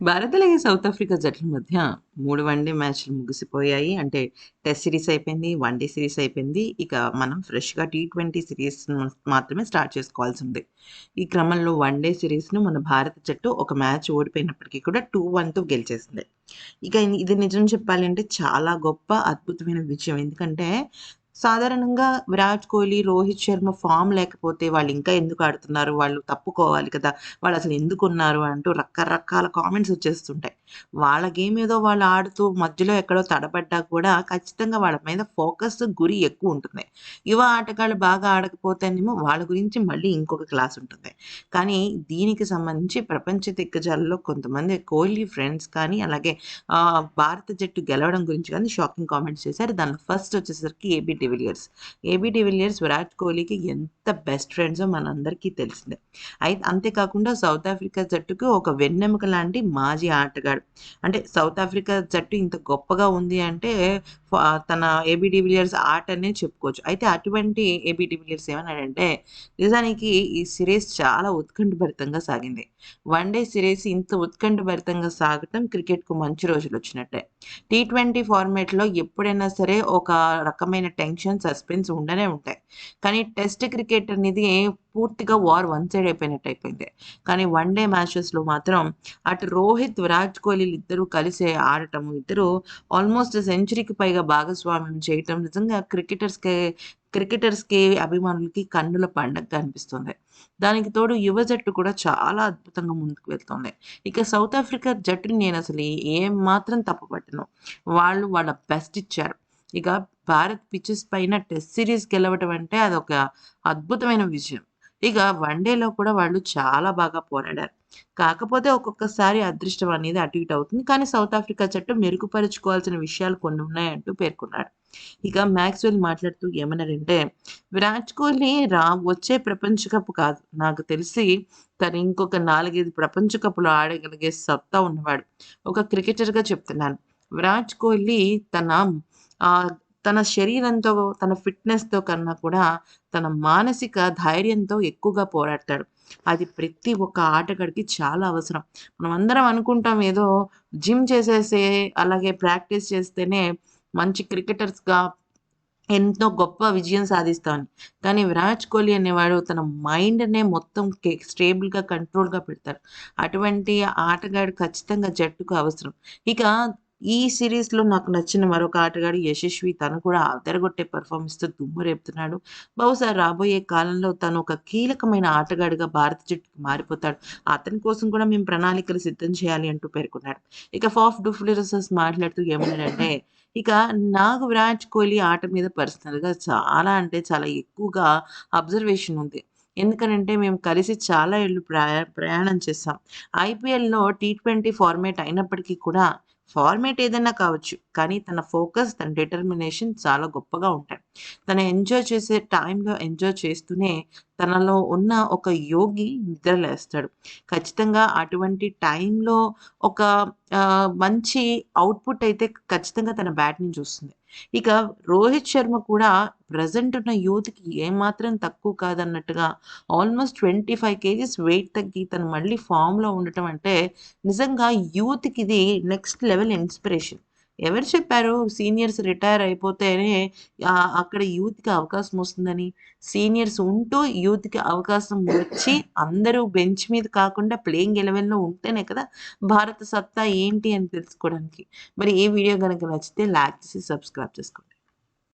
భారత్ అలాగే south Africa జట్ల మధ్య మూడు వన్‌డే మ్యాచ్‌లు ముగిసిపోయాయి. అంటే టెస్ట్ సిరీస్ అయిపోయింది. వన్‌డే సిరీస్ అయిపోయింది. ఇక మనం ఫ్రెష్‌గా టీ20 సిరీస్ మాత్రమే స్టార్ట్ చేసుకోవాల్సి ఉంది ఈ క్రమంలో వన్‌డే సిరీస్‌ను మన భారత జట్టు ఒక మ్యాచ్ ఓడిపోయినప్పటికీ కూడా 2-1తో గెలిచేసింది. ఇక ఇది నిజం చెప్పాలంటే చాలా గొప్ప అద్భుతమైన విజయం. ఎందుకంటే సాధారణంగా విరాట్ కోహ్లీ, రోహిత్ శర్మ ఫామ్ లేకపోతే వాళ్ళు ఇంకా ఎందుకు ఆడుతున్నారు? వాళ్ళు తప్పుకోవాలి కదా! వాళ్ళసలు ఎందుకున్నారు? అంటూ రకరకాల కామెంట్స్ వచ్చేస్తుంటాయి. వాళ్ళ గేమ్ ఏదో వాళ్ళు ఆడుతూ మధ్యలో ఎక్కడో తడబడ్డా కూడా ఖచ్చితంగా వాళ్ళ మీద ఫోకస్, గురి ఎక్కువ ఉంటుంది యువ ఆటగాళ్ళు బాగా ఆడకపోతేనేమో వాళ్ళ గురించి మళ్ళీ ఇంకొక క్లాస్ ఉంటుంది. కానీ దీనికి సంబంధించి ప్రపంచ దిగ్గజాల్లో కొంతమంది కోహ్లీ ఫ్రెండ్స్ కానీ అలాగే భారత జట్టు గెలవడం గురించి కానీ షాకింగ్ కామెంట్స్ చేశారు. దానిలో ఫస్ట్ వచ్చేసరికి AB de Villiers. AB de Villiers Virat కోహ్లీకి ఎంత బెస్ట్ ఫ్రెండ్సో మనందరికీ తెలిసిందే. అయితే అంతే కాకుండా సౌత్ ఆఫ్రికా జట్టుకు ఒక వెన్నెముక లాంటి మాజీ ఆటగాడు. అంటే సౌత్ ఆఫ్రికా జట్టు ఇంత గొప్పగా ఉంది అంటే తన ఏబీ డివిలియర్స్ ఆటనే చెప్పుకోవచ్చు. అయితే అటువంటి ఏబీ డివిలియర్స్ ఏమన్నాడంటే నిజానికి ఈ సిరీస్ చాలా ఉత్కంఠభరితంగా సాగింది. వన్ డే సిరీస్ ఇంత ఉత్కంఠభరితంగా సాగటం క్రికెట్‌కు మంచి రోజులు వచ్చినట్టే టీ ట్వంటీ ఫార్మాట్‌లో ఎప్పుడైనా సరే ఒక రకమైన టెన్షన్, సస్పెన్స్ ఉండనే ఉంటాయి. కానీ టెస్ట్ క్రికెట్ అనేది పూర్తిగా వార్ వన్ సైడ్ అయిపోయినట్టు అయిపోయింది. కానీ వన్ డే మ్యాచెస్‌లో మాత్రం అటు రోహిత్, విరాట్ కోహ్లీలు ఇద్దరూ కలిసి ఆడటం, ఇద్దరు ఆల్మోస్ట్ సెంచరీకి పైగా భాగస్వామ్యం చేయటం నిజంగా క్రికెటర్స్‌కి క్రికెటర్స్‌కి, అభిమానులకి కన్నుల పండగగా అనిపిస్తుంది. దానికి తోడు యువ జట్టు కూడా చాలా అద్భుతంగా ముందుకు వెళ్తుంది ఇక సౌత్ ఆఫ్రికా జట్టుని నేను అసలు ఏం మాత్రం తప్పపట్టను వాళ్ళు వాళ్ళ బెస్ట్ ఇచ్చారు. ఇక భారత్ పిచెస్ పైన టెస్ట్ సిరీస్ గెలవటం అంటే అదొక అద్భుతమైన విజయం. ఇక వన్‌డేలో కూడా వాళ్ళు చాలా బాగా పోరాడారు. కాకపోతే ఒక్కొక్కసారి అదృష్టం అనేది అటు ఇటు అవుతుంది. కానీ సౌత్ ఆఫ్రికా జట్టు మెరుగుపరుచుకోవాల్సిన విషయాలు కొన్ని ఉన్నాయంటూ పేర్కొన్నాడు. ఇక మ్యాక్స్వెల్ మాట్లాడుతూ ఏమన్నారంటే విరాట్ కోహ్లీ రా వచ్చే ప్రపంచ కప్ కాదు. నాకు తెలిసి తను ఇంకొక 4, 5 ప్రపంచ కప్‌లు ఆడగలిగే సత్తా ఉన్నవాడు. ఒక క్రికెటర్‌గా చెప్తున్నాను. విరాట్ కోహ్లీ తన తన శరీరంతో, తన ఫిట్‌నెస్‌తో కన్నా కూడా తన మానసిక ధైర్యంతో ఎక్కువగా పోరాడతాడు. అది ప్రతి ఒక్క ఆటగాడికి చాలా అవసరం. మనం అందరం అనుకుంటాం ఏదో జిమ్ చేసేసి అలాగే ప్రాక్టీస్ చేస్తేనే మంచి క్రికెటర్స్‌గా ఎంతో గొప్ప విజయం సాధిస్తామని. కానీ విరాట్ కోహ్లీ అనేవాడు తన మైండ్‌నే మొత్తం కే స్టేబుల్‌గా, కంట్రోల్‌గా పెడతాడు. అటువంటి ఆటగాడు ఖచ్చితంగా జట్టుకు అవసరం. ఇక ఈ సిరీస్‌లో నాకు నచ్చిన మరొక ఆటగాడు యశస్వి. తను కూడా అదరగొట్టే పెర్ఫార్మెన్స్తో దుమ్ము రేపుతున్నాడు. బహుశా రాబోయే కాలంలో తను ఒక కీలకమైన ఆటగాడిగా భారత జట్టుకు మారిపోతాడు. అతని కోసం కూడా మేము ప్రణాళికలు సిద్ధం చేయాలి అంటూ పేర్కొన్నాడు. ఇక ఫాఫ్ డు మాట్లాడుతూ ఏమన్నాడంటే ఇక నాకు విరాట్ కోహ్లీ ఆట మీద పర్సనల్‌గా చాలా అంటే చాలా ఎక్కువగా అబ్జర్వేషన్ ఉంది. ఎందుకనంటే మేము కలిసి చాలా ఏళ్ళు ప్రయా ప్రయాణం చేస్తాం ఐపీఎల్‌లో టీ20 ఫార్మాట్ అయినప్పటికీ కూడా ఫార్మేట్ ఏదైనా కావచ్చు. కానీ తన ఫోకస్, తన డిటర్మినేషన్ చాలా గొప్పగా ఉంటాయి. తను ఎంజాయ్ చేసే టైంలో ఎంజాయ్ చేస్తూనే తనలో ఉన్న ఒక యోగి నిద్రలేస్తాడు. ఖచ్చితంగా అటువంటి టైంలో ఒక మంచి అవుట్పుట్ అయితే ఖచ్చితంగా తన బ్యాట్ నుంచి వస్తుంది. ఇక రోహిత్ శర్మ కూడా ప్రజెంట్ ఉన్న యూత్‌కి ఏమాత్రం తక్కువ కాదన్నట్టుగా ఆల్మోస్ట్ 25 కేజీస్ వెయిట్ తగ్గి తను మళ్ళీ ఫామ్లో ఉండటం అంటే నిజంగా యూత్‌కి ఇది నెక్స్ట్ లెవెల్ ఇన్స్పిరేషన్. ఎవరు చెప్పారు సీనియర్స్ రిటైర్ అయిపోతేనే అక్కడ యూత్‌కి అవకాశం వస్తుందని? సీనియర్స్ ఉంటూ యూత్‌కి అవకాశం వచ్చి అందరూ బెంచ్ మీద కాకుండా ప్లేయింగ్ ఎలెవెన్‌లో ఉంటేనే కదా భారత సత్తా ఏంటి అని తెలుసుకోవడానికి. మరి ఈ వీడియో కనుక నచ్చితే లైక్ చేసి సబ్స్క్రైబ్ చేసుకోండి.